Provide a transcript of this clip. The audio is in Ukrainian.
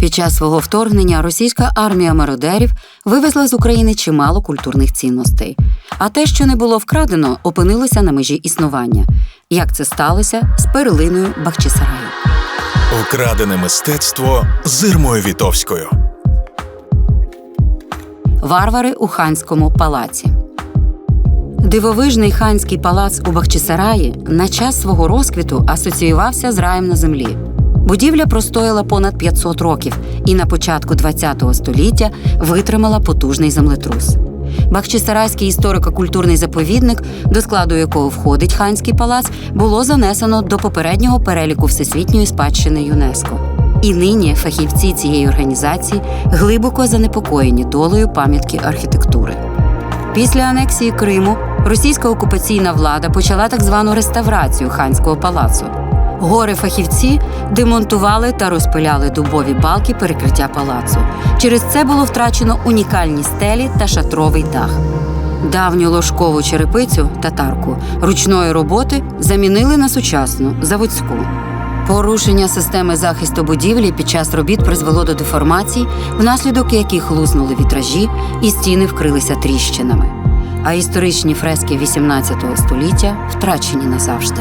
Під час свого вторгнення російська армія мародерів вивезла з України чимало культурних цінностей. А те, що не було вкрадено, опинилося на межі існування. Як це сталося з перлиною Бахчисараю. Украдене мистецтво з Ірмою Вітовською. Варвари у ханському палаці. Дивовижний ханський палац у Бахчисараї на час свого розквіту асоціювався з раєм на землі. Будівля простояла понад 500 років і на початку ХХ століття витримала потужний землетрус. Бахчисарайський історико-культурний заповідник, до складу якого входить ханський палац, було занесено до попереднього переліку всесвітньої спадщини ЮНЕСКО. І нині фахівці цієї організації глибоко занепокоєні долею пам'ятки архітектури. Після анексії Криму російська окупаційна влада почала так звану реставрацію ханського палацу. Гори фахівці демонтували та розпиляли дубові балки перекриття палацу. Через це було втрачено унікальні стелі та шатровий дах. Давню ложкову черепицю татарку ручної роботи замінили на сучасну заводську. Порушення системи захисту будівлі під час робіт призвело до деформацій, внаслідок яких луснули вітражі і стіни вкрилися тріщинами. А історичні фрески XVIII століття втрачені назавжди.